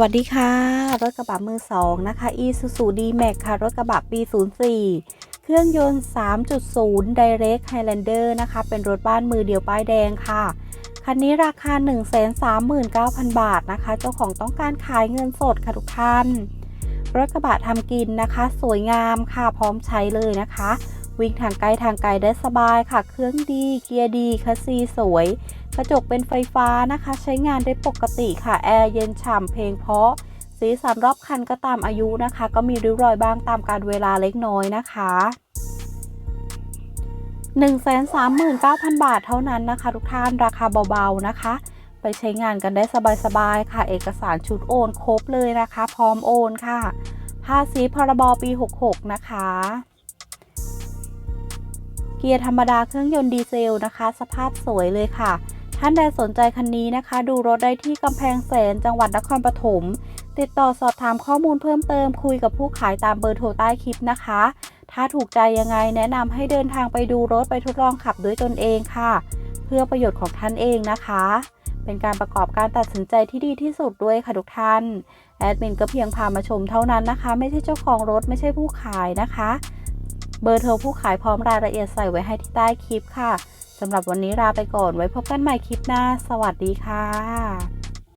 วัสดีค่ะ รถกระบะมือสองนะคะ Isuzu D-Max ค่ะ รถกระบะปี 04 เครื่องยนต์ 3.0 Direct Highlander นะคะ เป็นรถบ้านมือเดียวป้ายแดงค่ะ คันนี้ราคา 139,000 บาทนะคะ เจ้าของต้องการขายเงินสดค่ะทุกท่าน รถกระบะทำกินนะคะ สวยงามค่ะพร้อมใช้เลยนะคะ วิ่งทางไกลทางไกลได้สบายค่ะ เครื่องดี เกียร์ดีคัสซีสวย กระจกเป็นไฟฟ้านะคะ ใช้งานได้ปกติค่ะแอร์เย็นฉ่ำเพลงเพราะสีสันรอบคันก็ตามอายุนะคะ ก็มีริ้วรอยบ้างตามการเวลาเล็กน้อยนะคะ139,000 บาทเท่านั้นนะคะ ทุกท่านราคาเบาๆนะคะ ไปใช้งานกันได้สบายๆค่ะ เอกสารชุดโอนครบเลยนะคะ พร้อมโอนค่ะ ภาษีพรบปี 66 นะคะ เกียร์ธรรมดาเครื่องยนต์ดีเซลนะคะ สภาพสวยเลยค่ะ ท่านใดสนใจคันนี้นะคะ ดูรถได้ที่กำแพงแสนจังหวัดนครปฐม ติดต่อสอบถามข้อมูลเพิ่มเติมคุยกับผู้ขายตามเบอร์โทรใต้คลิปนะคะ ถ้าถูกใจยังไงแนะนำให้เดินทางไปดูรถไปทดลองขับด้วยตนเองค่ะ เพื่อประโยชน์ของท่านเองนะคะ เป็นการประกอบการตัดสินใจที่ดีที่สุดด้วยค่ะทุกท่าน แอดมินก็เพียงพามาชมเท่านั้นนะคะ ไม่ใช่เจ้าของรถไม่ใช่ผู้ขายนะคะ เบอร์โทรผู้ขายพร้อมรายละเอียดใส่ไว้ให้ที่ใต้คลิปค่ะ สำหรับวันนี้ลาไปก่อนไว้พบกันใหม่คลิปหน้า สวัสดีค่ะ